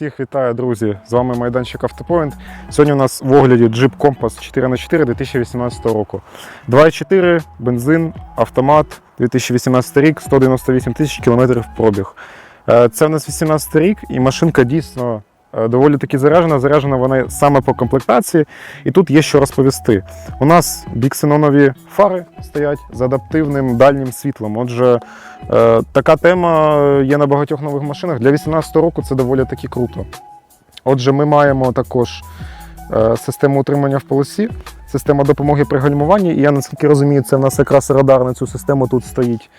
Всіх вітаю, друзі! З вами майданчик Автопоінт. Сьогодні у нас в огляді Jeep Compass 4х4 2018 року. 2.4, бензин, автомат, 2018 рік, 198 тисяч кілометрів пробіг. Е, Це у нас 18 рік, і машинка дійсно доволі таки заряджена. Заряджена вона саме по комплектації. І тут є що розповісти. У нас біксенонові фари стоять з адаптивним дальнім світлом. Отже, Е, Така тема є на багатьох нових машинах. Для 2018 року це доволі таки круто. Отже, ми маємо також е, систему утримання в полосі, система допомоги при гальмуванні. І я наскільки розумію, це в нас якраз радар на цю систему тут стоїть.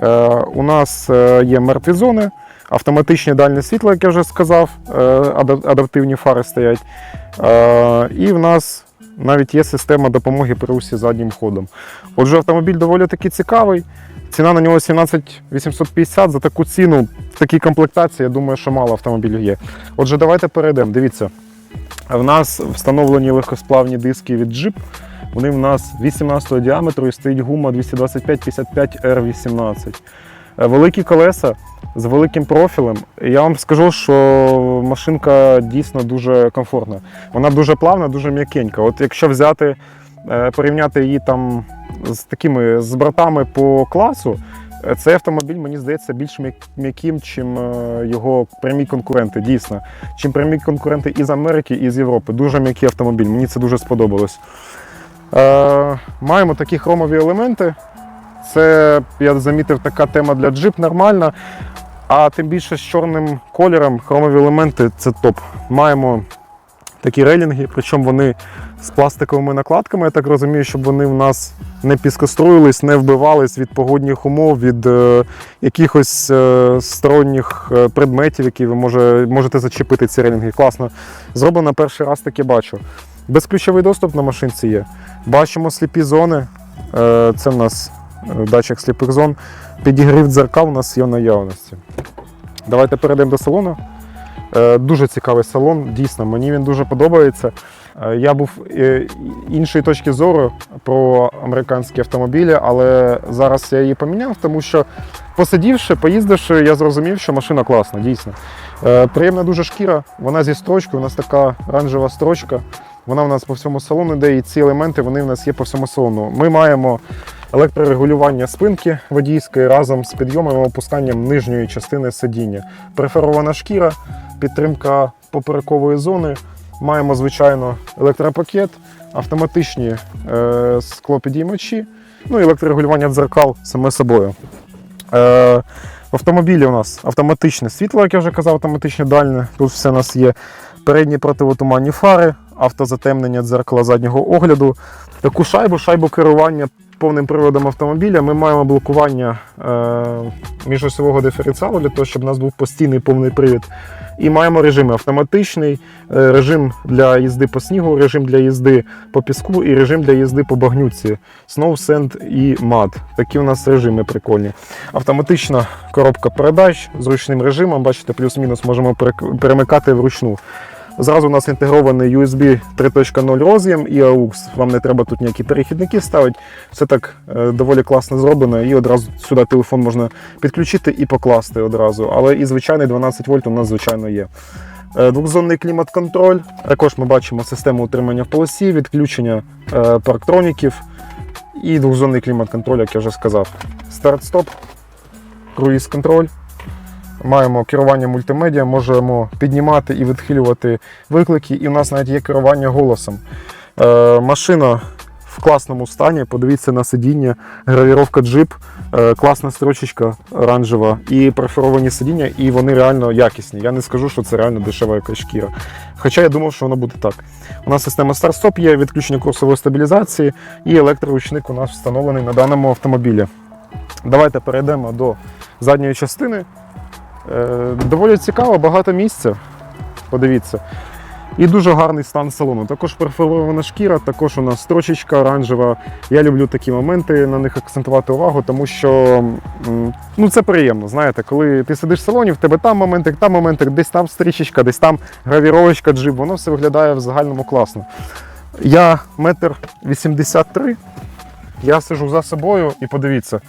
Е, У нас е, є мертві зони, автоматичне дальнє світло, як я вже сказав, е, адаптивні фари стоять. Е, І в нас навіть є система допомоги при русі заднім ходом. Отже, автомобіль доволі таки цікавий. Ціна на нього 17 850. За таку ціну в такій комплектації, я думаю, що мало автомобілів є. Отже, давайте перейдемо. Дивіться, в нас встановлені легкосплавні диски від Jeep. Вони в нас 18 діаметру і стоїть гума 225-55 R18. Е, Великі колеса з великим профілем. Я вам скажу, що машинка дійсно дуже комфортна. Вона дуже плавна, дуже м'якенька. От якщо взяти, е, порівняти її там з такими з братами по класу, е, цей автомобіль, мені здається, більш м'яким, чим е, його прямі конкуренти. Дійсно, чим прямі конкуренти із Америки, і з Європи. Дуже м'який автомобіль. Мені це дуже сподобалось. Е, маємо такі хромові елементи. Це, я замітив, така тема для джип нормальна. А тим більше з чорним кольором хромові елементи це топ. Маємо такі рейлінги, причому вони з пластиковими накладками, я так розумію, щоб вони в нас не піскоструїлись, не вбивались від погодних умов, від е, якихось е, сторонніх е, предметів, які ви може, можете зачепити ці рейлінги. Класно. Зроблено перший раз таке бачу. Безключовий доступ на машинці є. Бачимо сліпі зони. Е, це в нас датчик сліпих зон. Підігрів дзеркал у нас є в наявності. Давайте перейдемо до салону. Е, Дуже цікавий салон, дійсно, мені він дуже подобається. Е, Я був е, іншої точки зору про американські автомобілі, але зараз я її поміняв, тому що посидівши, поїздивши, я зрозумів, що машина класна, дійсно. Е, Приємна дуже шкіра, вона зі строчкою, у нас така оранжева строчка. Вона в нас по всьому салону йде, і ці елементи вони в нас є по всьому салону. Ми маємо електрорегулювання спинки водійської разом з підйомом і опусканням нижньої частини сидіння. Преферована шкіра, підтримка поперекової зони. Маємо, звичайно, електропакет, автоматичні е, склопідіймачі, ну і електрорегулювання дзеркал саме собою. Е, в автомобілі у нас автоматичне світло, як я вже казав, автоматичне дальне. Тут все у нас є передні противотуманні фари, автозатемнення дзеркала заднього огляду. Таку шайбу, шайбу керування повним приводом автомобіля. Ми маємо блокування е, міжосьового диференціалу для того, щоб у нас був постійний повний привід. І маємо режими автоматичний, е, режим для їзди по снігу, режим для їзди по піску і режим для їзди по багнюці. Snow, Sand і MUD. Такі у нас режими прикольні. Автоматична коробка передач з ручним режимом. Бачите, плюс-мінус можемо перемикати вручну. Зразу у нас інтегрований USB 3.0 роз'єм і AUX. Вам не треба тут ніякі перехідники ставити. Все так е, доволі класно зроблено. І одразу сюди телефон можна підключити і покласти одразу. Але і звичайний 12 вольт у нас, звичайно, є. Е, Двохзонний клімат-контроль. Також ми бачимо систему утримання в полосі, відключення е, парктроніків і двохзонний клімат-контроль, як я вже сказав. Старт-стоп, круїз-контроль. Маємо керування мультимедіа, можемо піднімати і відхилювати виклики, і у нас навіть є керування голосом. Е, машина в класному стані. Подивіться на сидіння, гравіровка джип, е, класна строчечка оранжева і перфоровані сидіння, і вони реально якісні. Я не скажу, що це реально дешева якась шкіра. Хоча я думав, що воно буде так. У нас система старт-стоп є, відключення курсової стабілізації, і електроручник у нас встановлений на даному автомобілі. Давайте перейдемо до задньої частини. Е, Доволі цікаво, багато місця. Подивіться. І дуже гарний стан салону. Також перфорована шкіра, також у нас строчечка оранжева. Я люблю такі моменти, на них акцентувати увагу, тому що ну, це приємно. Знаєте, коли ти сидиш в салоні, в тебе там моментик, там моментик, десь там стрічечка, десь там гравіровочка, джип, воно все виглядає в загальному класно. Я метр 83, я сижу за собою і подивіться.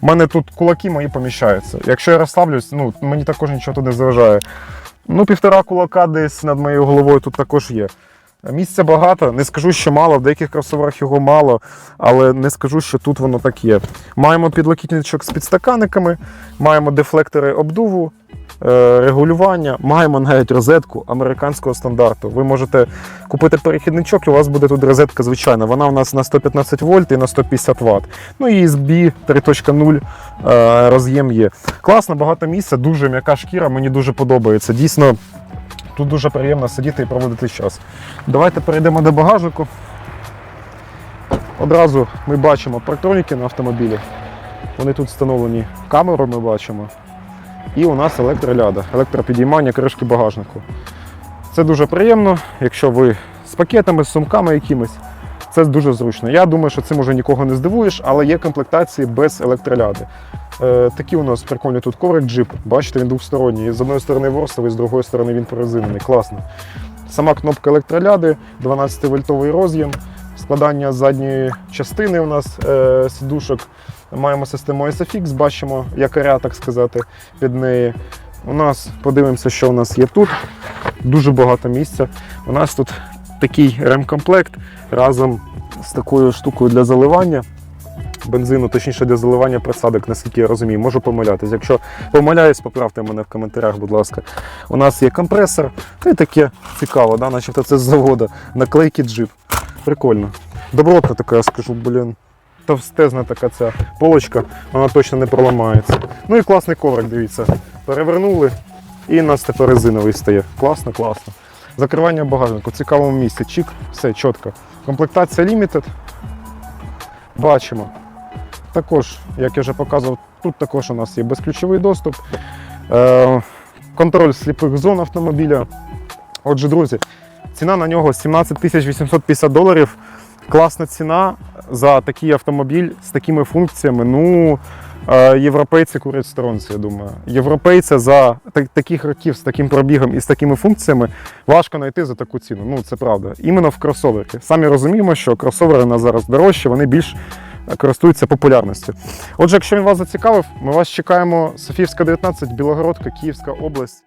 У мене тут кулаки мої поміщаються. Якщо я розслаблюсь, ну мені також нічого тут не заважає. Ну, півтора кулака десь над моєю головою тут також є. Місця багато, не скажу, що мало, в деяких кросоверах його мало, але не скажу, що тут воно так є. Маємо підлокітничок з підстаканниками, маємо дефлектори обдуву, е, регулювання, маємо навіть розетку американського стандарту. Ви можете купити перехідничок, і у вас буде тут розетка звичайна. Вона у нас на 115 вольт і на 150 Вт. Ну і USB 3.0 е, роз'єм є. Класно, багато місця, дуже м'яка шкіра, мені дуже подобається. Дійсно, тут дуже приємно сидіти і проводити час. Давайте перейдемо до багажнику. Одразу ми бачимо парктроніки на автомобілі. Вони тут встановлені камеру, ми бачимо. І у нас електроляда, електропідіймання кришки багажнику. Це дуже приємно, якщо ви з пакетами, з сумками якимись. Це дуже зручно. Я думаю, що цим уже нікого не здивуєш, але є комплектації без електроляди. Е, такі у нас прикольні тут коврик джип. Бачите, він двосторонній. З одної сторони ворсовий, з другої сторони він прорезинений. Класно. Сама кнопка електроляди, 12-вольтовий роз'єм, складання задньої частини у нас е, сідушок. Маємо систему SFX, бачимо якоря, так сказати, під неї. У нас подивимося, що у нас є тут. Дуже багато місця. У нас тут такий ремкомплект разом з такою штукою для заливання бензину, точніше для заливання присадок, наскільки я розумію, можу помилятися. Якщо помиляюсь, поправте мене в коментарях, будь ласка. У нас є компресор, та й таке цікаво, да? начебто це з заводу. Наклейки джип. Прикольно. Добротна така, я скажу, блін. Товстезна така ця полочка, вона точно не проламається. Ну і класний коврик, дивіться. Перевернули і у нас тепер резиновий стає. Класно, класно. Закривання багажнику, в цікавому місці. Чік, все чітко. Комплектація Limited. Бачимо. Також, як я вже показував, тут також у нас є безключовий доступ, е, контроль сліпих зон автомобіля. Отже, друзі, ціна на нього 17 850 доларів. Класна ціна за такий автомобіль з такими функціями. Ну, європейці курять сторонці, я думаю. Європейця за так- таких років з таким пробігом і з такими функціями важко знайти за таку ціну. Ну, це правда. Іменно в кросоверки. Самі розуміємо, що кросовери на зараз дорожчі, вони більш користуються популярністю. Отже, якщо він вас зацікавив, ми вас чекаємо. Софіївська 19, Білогородка, Київська область.